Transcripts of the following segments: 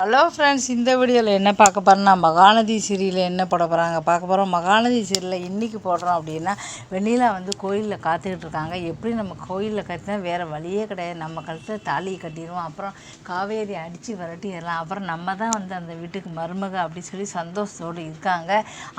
Hello friends இந்த வீடியோவில் என்ன பார்க்க போகிறோம்னா மகாநதி சீரியலில் என்ன போட போகிறாங்க பார்க்க போகிறோம் மகாநதி சீரியலில் இன்றைக்கி போடுறோம் அப்படின்னா வெண்ணிலா வந்து கோயிலில் காத்துக்கிட்டு இருக்காங்க. எப்படி நம்ம கோயிலில் கட்டினா வேறு வழியே கிடையாது. நம்ம கழுத்தில் தாலியை கட்டிடுவோம். அப்புறம் காவேரி அடித்து விரட்டிடலாம். அப்புறம் நம்ம தான் வந்து அந்த வீட்டுக்கு மருமக அப்படி சொல்லி சந்தோஷத்தோடு இருக்காங்க.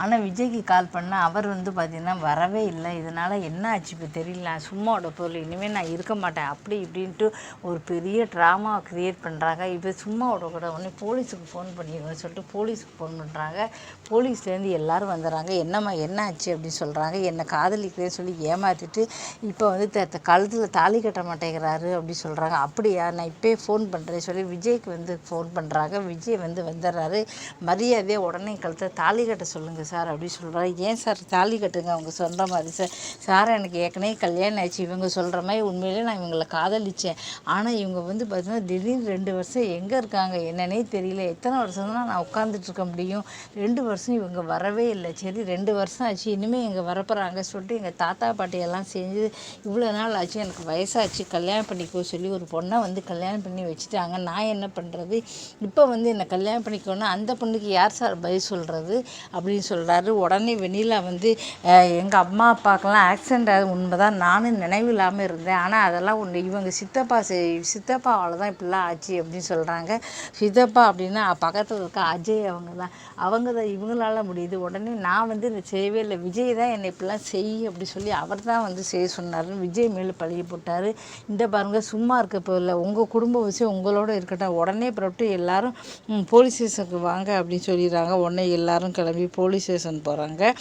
ஆனால் விஜய்க்கு கால் பண்ணால் அவர் வந்து பார்த்திங்கன்னா வரவே இல்லை. இதனால் என்ன ஆச்சு? இப்போ தெரியல. சும்மாவோட பொருள் இனிமேல் நான் இருக்க மாட்டேன். அப்படி இப்படின்ட்டு ஒரு பெரிய ட்ராமா க்ரியேட் பண்ணுறாங்க இப்போ சும்மாவோட கூட ஒன்று போலீஸுக்கு ஃபோன் பண்ணிடுங்க சொல்லிட்டு போலீஸுக்கு ஃபோன் பண்ணுறாங்க போலீஸ்லேருந்து எல்லோரும் வந்துடுறாங்க. என்னம்மா என்ன ஆச்சு அப்படின்னு சொல்கிறாங்க என்னை காதலிக்கிறேன்னு சொல்லி ஏமாற்றிட்டு இப்போ வந்து த த கழுத்தில் தாலி கட்ட மாட்டேங்கிறாரு அப்படின்னு சொல்கிறாங்க அப்படியா? நான் இப்போயே ஃபோன் பண்ணுறேன் சொல்லி விஜய்க்கு வந்து ஃபோன் பண்ணுறாங்க விஜய் வந்து வந்துடுறாரு. மரியாதையாக உடனே கழுத்தை தாலி கட்ட சொல்லுங்கள் சார் அப்படி சொல்கிறாரு ஏன் சார் தாலி கட்டுங்க? அவங்க சொல்கிற மாதிரி சார் சார் எனக்கு ஏற்கனவே கல்யாணம் ஆச்சு இவங்க சொல்கிற மாதிரி உண்மையிலே நான் இவங்களை காதலித்தேன் ஆனால் இவங்க வந்து பார்த்திங்கன்னா திடீர்னு ரெண்டு வருஷம் எங்கே இருக்காங்க? என்னன்னே தெரியல. எத்தனை வருஷம் தான் நான் உட்காந்துட்டு இருக்க முடியும்? ரெண்டு வருஷம் இவங்க வரவே இல்லை. சரி ரெண்டு வருஷம் ஆச்சு. இனிமேல் இங்கே வரப்போகிறாங்க சொல்லிட்டு எங்கள் தாத்தா பாட்டியெல்லாம் செஞ்சு இவ்வளோ நாள் ஆச்சு. எனக்கு வயசாச்சு. கல்யாணம் பண்ணிக்கோ சொல்லி ஒரு பொண்ணை வந்து கல்யாணம் பண்ணி வச்சுட்டாங்க. நான் என்ன பண்ணுறது இப்போ வந்து என்னை கல்யாணம் பண்ணிக்கோன்னா அந்த பொண்ணுக்கு யார் சார் பதில் சொல்கிறது அப்படின்னு சொல்கிறாரு உடனே வெண்ணிலா வந்து எங்கள் அம்மா அப்பாக்கெல்லாம் ஆக்சிடென்ட் ஆகுது. உண்மை தான் நானும் நினைவு இல்லாமல் இருந்தேன். ஆனால் அதெல்லாம் ஒன்று இவங்க சித்தப்பா சித்தப்பாவால் தான் இப்படிலாம் ஆச்சு அப்படின்னு சொல்கிறாங்க சித்தப்பா அப்படின்னா பக்கத்தில் இருக்க அஜய் அவங்க தான் அவங்க தான் இவங்களால முடியுது. உடனே நான் வந்து இதை செய்யவே இல்லை. விஜய் தான் என்னை இப்படிலாம் செய் அப்படி சொல்லி அவர் தான் வந்து செய்ய சொன்னார் விஜய் மேலே பழகி போட்டார். இந்த பாருங்கள் சும்மா இருக்க போதில்லை உங்கள் குடும்ப விஷயம் உங்களோட இருக்கட்டும். உடனே புறப்பட்டு எல்லாரும் போலீஸ் ஸ்டேஷனுக்கு வாங்க அப்படின்னு சொல்லிடுறாங்க. உடனே எல்லாரும் கிளம்பி போலீஸ் ஸ்டேஷன் போகிறாங்க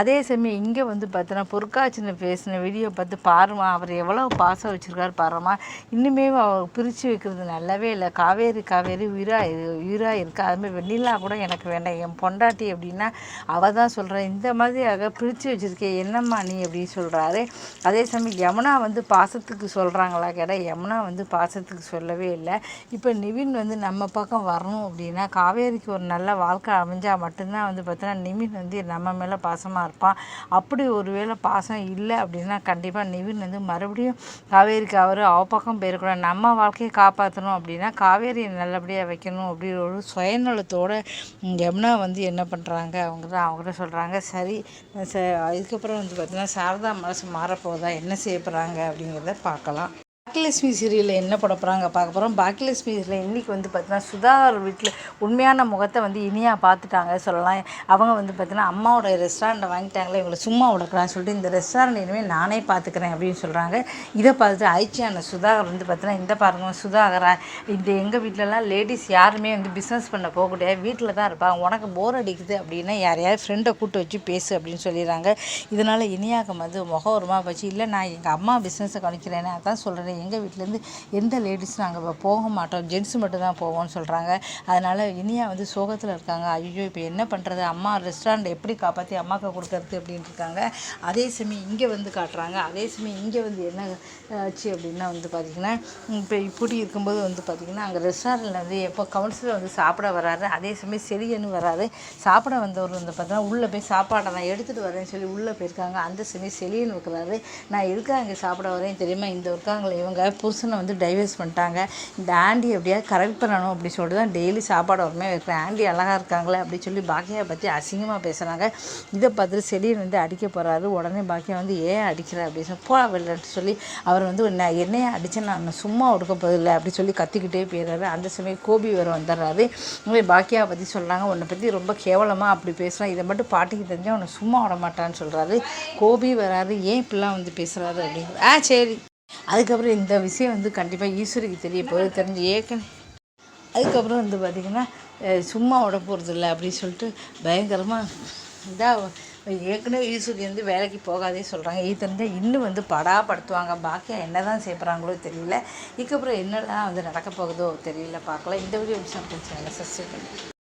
அதே சமயம் இங்கே வந்து பார்த்தோன்னா பொற்காட்சின்னு பேசின வீடியோ பார்த்து பாருமா அவர் எவ்வளோ பாசம் வச்சுருக்காரு பாருமா. இன்னுமே அவர் பிரித்து வைக்கிறது நல்லாவே இல்லை. காவேரி காவேரி உயிராக உயிராக இருக்கா? அதுமாதிரி வெண்ணிலா கூட எனக்கு வேண்டாம். என் பொண்டாட்டி அப்படின்னா அவள் தான் சொல்கிறேன் இந்த மாதிரியாக பிரித்து வச்சுருக்கேன் என்னம்மா நீ? அப்படின்னு சொல்கிறாரு அதே சமயம் யமுனா வந்து பாசத்துக்கு சொல்கிறாங்களா கேட்டால் யமுனா வந்து பாசத்துக்கு சொல்லவே இல்லை. இப்போ நிவின் வந்து நம்ம பக்கம் வரணும் அப்படின்னா காவேரிக்கு ஒரு நல்ல வாழ்க்கை அமைஞ்சால் மட்டும்தான் வந்து பார்த்தோன்னா நிவின் வந்து நம்ம மேலே பாசமாக இருப்பான் அப்படி ஒரு வேளை பாசம் இல்லை அப்படின்னா கண்டிப்பாக நிவின் வந்து மறுபடியும் காவேரிக்கு அவர் அவ பக்கம் போயிருக்கூடாது நம்ம வாழ்க்கையை காப்பாற்றணும் அப்படின்னா காவேரியை நல்லபடியாக வைக்கணும். அப்படி ஒரு சுயநலத்தோடு யமுனா வந்து என்ன பண்ணுறாங்க அவங்க தான் அவங்கள சொல்கிறாங்க சரி ச இதுக்கப்புறம் வந்து பார்த்திங்கன்னா சாரதா மனசு மாறப்போதா என்ன செய்ய போகிறாங்க அப்படிங்கிறத பார்க்கலாம். பாக்கியலட்சுமி சீரியலில் என்ன போட போகிறாங்க பார்க்க போகிறோம் பாக்கியலட்சுமி சீரியலில் இன்றைக்கி வந்து பார்த்தீங்கன்னா சுதாகர் வீட்டில் உண்மையான முகத்தை வந்து இனியாக பார்த்துட்டாங்க சொல்லலாம். அவங்க வந்து பார்த்தீங்கன்னா அம்மாவோட ரெஸ்டாரண்ட்டை வாங்கிட்டாங்களே இவங்களை சும்மா விடக்கூடாதுன்னு சொல்லிட்டு இந்த ரெஸ்டாரண்ட் இனிமேல் நானே பார்த்துக்கிறேன் அப்படின்னு சொல்கிறாங்க இதை பார்த்துட்டு ஐச்சியான சுதாகர் வந்து பார்த்தீங்கன்னா இந்த பாருங்க சுதாகரா இந்த எங்கள் வீட்டிலலாம் லேடிஸ் யாருமே வந்து பிஸ்னஸ் பண்ண போகக்கூடிய வீட்டில் தான் இருப்பாங்க உனக்கு போர் அடிக்குது அப்படின்னா யாரையாவது ஃப்ரெண்டை கூட்டு வச்சு பேசு அப்படின்னு சொல்லிடுறாங்க. இதனால் இனியாக வந்து முகம் ஒருமா வச்சு இல்லை நான் எங்கள் அம்மா பிஸ்னஸை கணிக்கிறேன்னு அதான் சொல்கிறேன் எங்கள் வீட்டிலேருந்து எந்த லேடிஸும் நாங்கள் போக மாட்டோம். ஜென்ஸ் மட்டும் தான் போவோம்னு சொல்கிறாங்க அதனால் இனியா வந்து சோகத்தில் இருக்காங்க. ஐயோ இப்போ என்ன பண்ணுறது அம்மா ரெஸ்டாரண்ட் எப்படி காப்பாற்றி அம்மாவுக்கு கொடுக்கறது அப்படின்ட்டு இருக்காங்க. அதே சமயம் இங்கே வந்து காட்டுறாங்க. அதே சமயம் இங்கே வந்து என்ன ஆச்சு அப்படின்னா வந்து பார்த்திங்கன்னா இப்போ இப்படி இருக்கும்போது வந்து பார்த்திங்கன்னா அங்கே ரெஸ்டாரண்ட்டில் வந்து எப்போ கவுன்சிலர் வந்து சாப்பிட வராரு அதே சமயம் செரியன்னு வராரு. சாப்பிட வந்தவர் வந்து பார்த்தீங்கன்னா உள்ளே போய் சாப்பாடை நான் எடுத்துகிட்டு வரேன்னு சொல்லி உள்ளே போயிருக்காங்க. அந்த சமயம் செலியன் இருக்கிறாரு. நான் எதுக்காக இங்கே சாப்பிட வரேன் தெரியுமா? இந்த இருக்காங்களே இவங்க புருஷனை வந்து டைவர்ஸ் பண்ணிட்டாங்க. இந்த ஆண்டி எப்படியாவது கரெக்ட் பண்ணணும் அப்படின்னு சொல்லிட்டு தான் டெய்லி சாப்பாடு வரமே வைக்கிறேன். ஆண்டி அழகாக இருக்காங்களே அப்படின்னு சொல்லி பாக்கியா பற்றி அசிங்கமாக பேசுகிறாங்க இதை பார்த்துட்டு செடியை வந்து அடிக்க போகிறாரு உடனே பாக்கியா வந்து ஏன் அடிக்கிற? அப்படின்னு சொல்லி போ வெளிலட்டு சொல்லி அவர் வந்து என்ன என்னையே அடித்து நான் சும்மா ஒடுக்க போதில்லை அப்படின்னு சொல்லி கத்திக்கிட்டே போயிடுறாரு. அந்த சமயம் கோபி வர வந்துடுறாரு. பாக்கியாவை பற்றி சொல்கிறாங்க உன்னை பற்றி ரொம்ப கேவலமாக அப்படி பேசுகிறான் இதை மட்டும் பாட்டிக்கு தெரிஞ்சால் உன்னை சும்மா விட மாட்டான்னு சொல்கிறாரு கோபி வராரு. ஏன் இப்படிலாம் வந்து பேசுகிறாரு அப்படின்னு. ஆ சரி. அதுக்கப்புறம் இந்த விஷயம் வந்து கண்டிப்பாக ஈஸ்வரிக்கு தெரிய போகுது தெரிஞ்சு ஏற்கனவே. அதுக்கப்புறம் வந்து பார்த்திங்கன்னா சும்மா விட போகிறது இல்லை அப்படின்னு சொல்லிட்டு பயங்கரமாக இதாக ஏற்கனவே ஈஸ்வரி வந்து வேலைக்கு போகாதே சொல்கிறாங்க இது தெரிஞ்சால் இன்னும் வந்து படாப்படுத்துவாங்க பாக்கியா என்ன தான் செய்கிறாங்களோ தெரியல. இதுக்கப்புறம் என்னெல்லாம் வந்து நடக்க போகுதோ தெரியல. பார்க்கலாம். இந்த வீடியோ விஷயம் பிரச்சனை சஸ்ட்